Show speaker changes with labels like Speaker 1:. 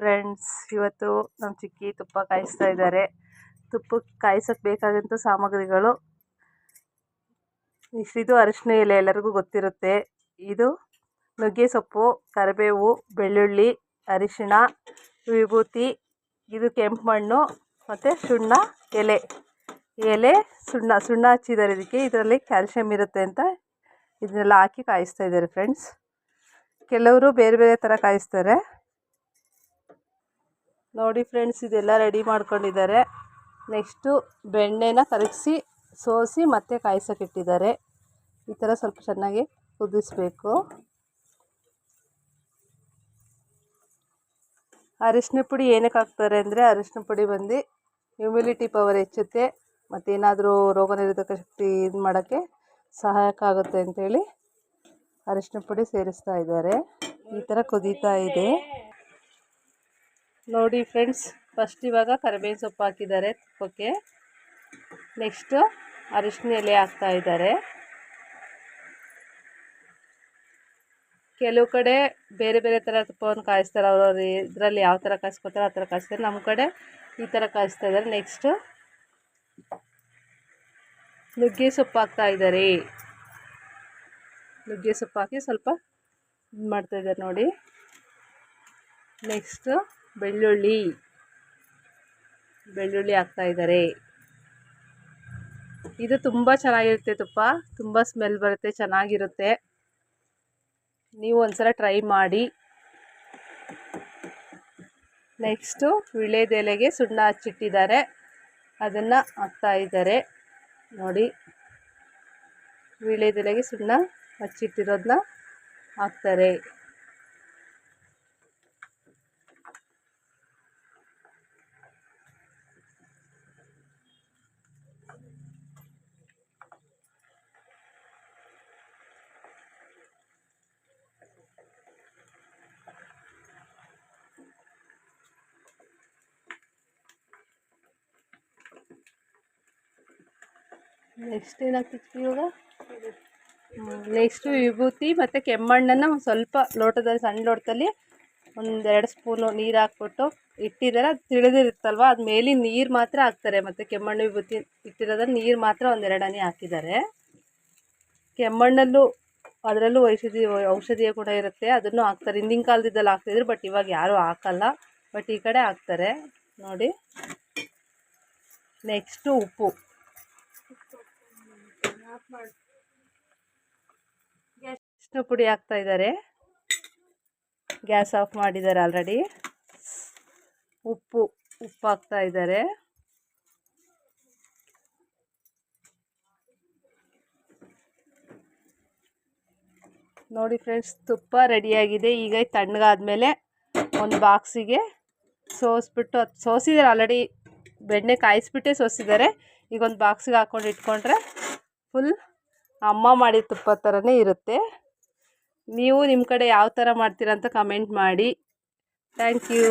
Speaker 1: Friends ಇವತ್ತು ನಮ್ಮ ಚಿಕ್ಕಿ ತುಪ್ಪ ಕಾಯಿಸ್ತಾ ಇದ್ದಾರೆ ತುಪ್ಪಕ್ಕೆ ಕಾಯಿಸೋಕ್ಕೆ ಬೇಕಾದಂಥ ಸಾಮಗ್ರಿಗಳು. ಇದು ಅರಿಶಿನ ಎಲೆ ಎಲ್ಲರಿಗೂ ಗೊತ್ತಿರುತ್ತೆ. ಇದು ನುಗ್ಗೆ ಸೊಪ್ಪು, ಕರಿಬೇವು, ಬೆಳ್ಳುಳ್ಳಿ, ಅರಿಶಿಣ, ವಿಭೂತಿ, ಇದು ಕೆಂಪು ಮಣ್ಣು ಮತ್ತು ಸುಣ್ಣ ಎಲೆ. ಎಲೆ ಸುಣ್ಣ ಸುಣ್ಣ ಹಚ್ಚಿದ್ದಾರೆ ಇದಕ್ಕೆ. ಇದರಲ್ಲಿ ಕ್ಯಾಲ್ಶಿಯಂ ಇರುತ್ತೆ ಅಂತ ಇದನ್ನೆಲ್ಲ ಹಾಕಿ ಕಾಯಿಸ್ತಾ ಇದ್ದಾರೆ ಫ್ರೆಂಡ್ಸ್ ಕೆಲವರು ಬೇರೆ ಬೇರೆ ಥರ ಕಾಯಿಸ್ತಾರೆ. ನೋಡಿ ಫ್ರೆಂಡ್ಸ್, ಇದೆಲ್ಲ ರೆಡಿ ಮಾಡ್ಕೊಂಡಿದ್ದಾರೆ. ನೆಕ್ಸ್ಟು ಬೆಣ್ಣೆನ ಕರಗಿಸಿ, ಸೋಸಿ ಮತ್ತೆ ಕಾಯಿಸೋಕ್ಕಿಟ್ಟಿದ್ದಾರೆ ಈ ಥರ ಸ್ವಲ್ಪ ಚೆನ್ನಾಗಿ ಕುದಿಸ್ಬೇಕು. ಅರಿಶಿನ ಪುಡಿ ಏನಕ್ಕೆ ಹಾಕ್ತಾರೆ ಅಂದರೆ, ಅರಿಶಿನ ಪುಡಿ ಬಂದು ಇಮ್ಯುನಿಟಿ ಪವರ್ ಹೆಚ್ಚುತ್ತೆ. ಮತ್ತೇನಾದರೂ ರೋಗ ನಿರೋಧಕ ಶಕ್ತಿ ಇದು ಮಾಡೋಕ್ಕೆ ಸಹಾಯಕ ಆಗುತ್ತೆ ಅಂಥೇಳಿ ಅರಿಶಿನ ಪುಡಿ ಸೇರಿಸ್ತಾ ಇದ್ದಾರೆ. ಈ ಥರ ಕುದೀತಾ ಇದೆ. ನೋಡಿ ಫ್ರೆಂಡ್ಸ್ ಫಸ್ಟ್ ಇವಾಗ ಕರಿಬೇವಿನ ಸೊಪ್ಪು ಹಾಕಿದ್ದಾರೆ ತುಪ್ಪಕ್ಕೆ. ನೆಕ್ಸ್ಟು ಅರಿಶಿನ ಎಲೆ ಹಾಕ್ತಾ ಇದ್ದಾರೆ. ಕೆಲವು ಕಡೆ ಬೇರೆ ಬೇರೆ ಥರ ತುಪ್ಪವನ್ನು ಕಾಯಿಸ್ತಾರೆ, ಅವ್ರವ್ರು ಇದರಲ್ಲಿ ಯಾವ ಥರ ಕಾಯಿಸ್ಕೊತಾರೆ ಆ ಥರ ಕಾಯಿಸ್ತಾರೆ. ನಮ್ಮ ಕಡೆ ಈ ಥರ ಕಾಯಿಸ್ತಾ ಇದ್ದಾರೆ. ನೆಕ್ಸ್ಟು ನುಗ್ಗೆ ಸೊಪ್ಪು ಹಾಕ್ತಾ ಇದ್ದಾರೆ. ನುಗ್ಗೆ ಸೊಪ್ಪು ಹಾಕಿ ಸ್ವಲ್ಪ ಇದು ಮಾಡ್ತಾಯಿದ್ದಾರೆ ನೋಡಿ. ನೆಕ್ಸ್ಟು ಬೆಳ್ಳುಳ್ಳಿ. ಬೆಳ್ಳುಳ್ಳಿ ಹಾಕ್ತಾ ಇದ್ದಾರೆ. ಇದು ತುಂಬ ಚೆನ್ನಾಗಿರುತ್ತೆ ತುಪ್ಪ. ತುಂಬ ಸ್ಮೆಲ್ ಬರುತ್ತೆ, ಚೆನ್ನಾಗಿರುತ್ತೆ. ನೀವು ಒಂದ್ಸಲ ಟ್ರೈ ಮಾಡಿ. ನೆಕ್ಸ್ಟು ವಿಳೆದೆಲೆಗೆ ಸುಣ್ಣ ಹಚ್ಚಿಟ್ಟಿದ್ದಾರೆ. ಅದನ್ನು ಹಾಕ್ತಾ ಇದ್ದಾರೆ. ನೋಡಿ. ವಿಳೆದೆಲೆಗೆ ಸುಣ್ಣ ಹಚ್ಚಿಟ್ಟಿರೋದನ್ನ ಹಾಕ್ತಾರೆ. ನೆಕ್ಸ್ಟ್ ಏನಾಗ್ತಿತ್ತು ಇವಾಗ? ನೆಕ್ಸ್ಟು ವಿಭೂತಿ ಮತ್ತು ಕೆಮ್ಮಣ್ಣನ್ನು ಸ್ವಲ್ಪ ಲೋಟದಲ್ಲಿ, ಸಣ್ಣ ಲೋಟದಲ್ಲಿ ಒಂದೆರಡು ಸ್ಪೂನು ನೀರು ಹಾಕ್ಬಿಟ್ಟು ಇಟ್ಟಿದ್ದಾರೆ. ಅದು ತಿಳಿದಿರುತ್ತಲ್ವ? ಅದು ಮೇಲೆ ನೀರು ಮಾತ್ರ ಹಾಕ್ತಾರೆ. ಮತ್ತು ಕೆಮ್ಮಣ್ಣು ವಿಭೂತಿ ಇಟ್ಟಿರೋದ್ರಲ್ಲಿ ನೀರು ಮಾತ್ರ ಒಂದೆರಡನೇ ಹಾಕಿದ್ದಾರೆ. ಕೆಮ್ಮಣ್ಣಲ್ಲೂ ಅದರಲ್ಲೂ ಔಷಧಿ, ಔಷಧಿಯ ಗುಣ ಇರುತ್ತೆ. ಅದನ್ನು ಹಾಕ್ತಾರೆ. ಹಿಂದಿನ ಕಾಲದಿದ್ದಲ್ಲಿ ಹಾಕ್ತಿದ್ರು, ಬಟ್ ಇವಾಗ ಯಾರೂ ಹಾಕಲ್ಲ. ಬಟ್ ಈ ಕಡೆ ಹಾಕ್ತಾರೆ. ನೋಡಿ. ನೆಕ್ಸ್ಟು ಉಪ್ಪು. ಅರಿಶಿನ ಪುಡಿ ಹಾಕ್ತಾ ಇದ್ದಾರೆ. ಗ್ಯಾಸ್ ಆಫ್ ಮಾಡಿದ್ದಾರೆ ಆಲ್ರೆಡಿ. ಉಪ್ಪು ಉಪ್ಪು ಹಾಕ್ತಾ ಇದ್ದಾರೆ. ನೋಡಿ ಫ್ರೆಂಡ್ಸ್, ತುಪ್ಪ ರೆಡಿಯಾಗಿದೆ ಈಗ ತಣ್ಣಗಾದ್ಮೇಲೆ ಒಂದು ಬಾಕ್ಸಿಗೆ ಸೋಸ್ಬಿಟ್ಟು, ಅದು ಸೋಸಿದ್ದಾರೆ ಆಲ್ರೆಡಿ. ಬೆಣ್ಣೆ ಕಾಯಿಸ್ಬಿಟ್ಟೆ ಸೋಸಿದ್ದಾರೆ. ಈಗ ಒಂದು ಬಾಕ್ಸಿಗೆ ಹಾಕ್ಕೊಂಡು ಇಟ್ಕೊಂಡ್ರೆ ಫುಲ್ ಅಮ್ಮ ಮಾಡಿದ ತುಪ್ಪ ಥರನೇ ಇರುತ್ತೆ. ನೀವು ನಿಮ್ಮ ಕಡೆ ಯಾವ ಥರ ಮಾಡ್ತೀರಾ ಅಂತ ಕಮೆಂಟ್ ಮಾಡಿ. Thank you